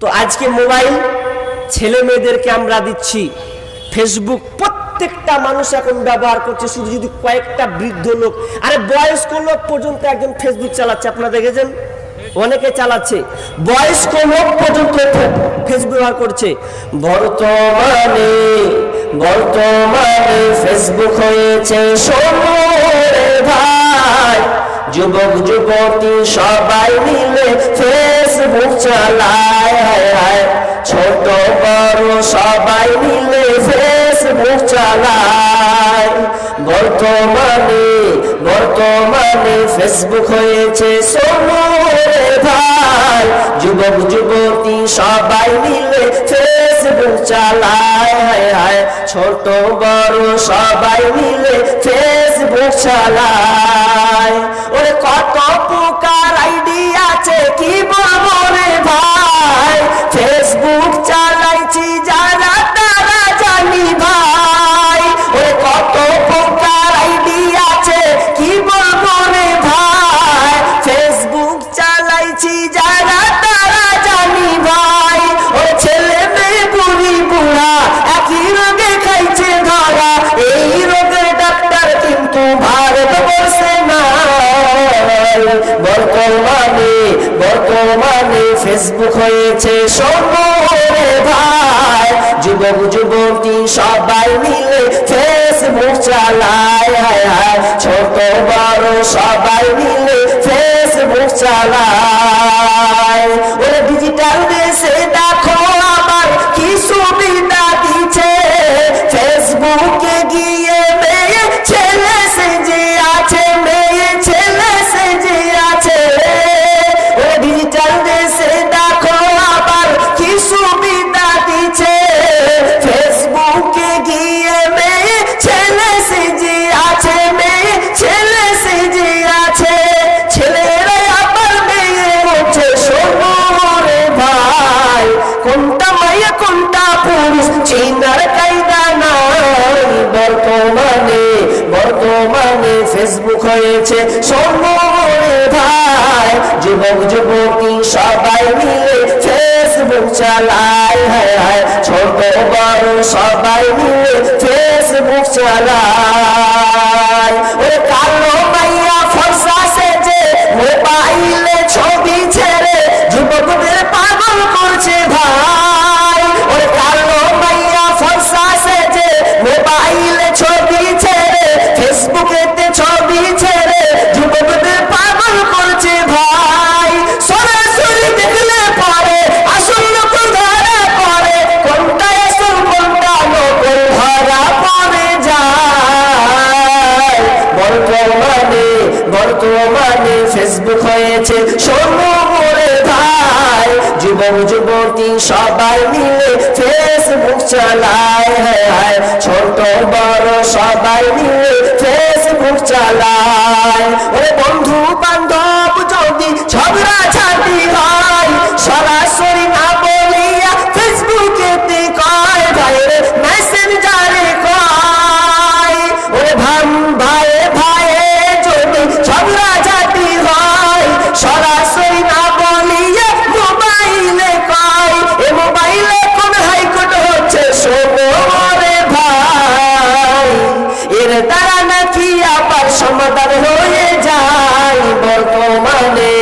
তো আজকে মোবাইল ছেলে মেয়েদেরকে আমরা দিচ্ছি। ফেসবুক প্রত্যেকটা মানুষ এখন ব্যবহার করছে, শুধু যদি কয়েকটা বৃদ্ধ লোক। আরে বয়স্ক লোক পর্যন্ত একজন ফেসবুক চালাচ্ছে, আপনারা দেখেছেন? অনেকে চালাচ্ছে। বয়স্ক লোক পর্যন্ত ফেসবুক ব্যবহার করছে। বর্তমানে বর্তমানে ফেসবুক হয়েছে ভাই। যুবক, যুবতী সবাই মিলে ফেসবুক চালায়। চালায় বর্তমানে বর্তমানে ফেসবুক হয়েছে সমরে ভাই। যুবক, যুবতী সবাই মিলে ফেসবুক চালায়। হায় হায়, ছোট, বড় সবাই মিলে ফেসবুক চালায়। বর্তমানে ফেসবুক হয়েছে সমরে ভাই। যুবক, যুবতী সবাই মিলে ফেসবুক চালায়। ছোট, বড় সবাই মিলে ফেসবুক চালায়। বর্তমানে ফেসবুক হয়েছে। ভাই, যুবক, যুবতী সবাই মিলে ফেসবুক চালায় হায় হায়, ছোট বড় সবাই মিলে ফেসবুক চালায় ওরে কালো মাইয়া বর্তমানে ফেসবুক হয়েছে। সমরে ভাই, যুবক, যুবতী সবাই মিলে ফেসবুক চালায়। হায় ছোট, বড় সবাই মিলে ফেসবুক চালায়। ওরে বন্ধু বান্ধব বর্তমানে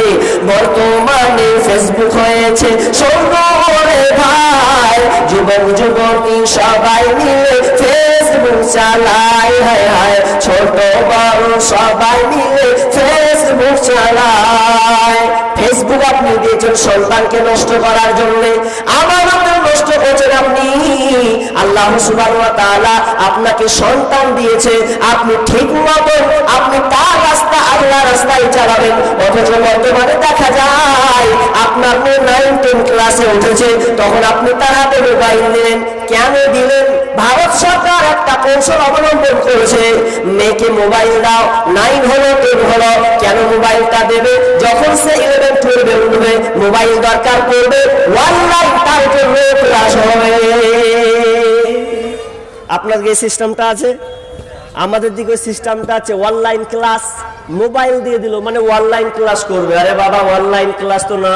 বর্তমানে ফেসবুক হয়েছে। সর্বরে ভাই, যুবক, যুবতী সবাই মিলে ফেসবুক চালায় হায় হায়, ছোট বড় সবাই মিলে ফেসবুক চালায়। ফেসবুক আপনি দিয়েছেন সন্তানকে নষ্ট করার জন্য। আমার আপনার নষ্ট করছেন আপনি। আল্লাহ তাআলা আপনাকে সন্তান দিয়েছে। আপনি ঠিক মতো আপনি তার রাস্তা আল্লাহ রাস্তায় চালাবেন। অথচ বর্তমানে দেখা যায়, আপনার মেয়ে ক্লাসে উঠেছে। তখন আপনি মোবাইল দরকার আপনার যে সিস্টেমটা আছে? আমাদের দিকে সিস্টেমটা আছে অনলাইন ক্লাস মোবাইল দিয়ে দিল মানে অনলাইন ক্লাস করবে। আরে বাবা অনলাইন ক্লাস তো না।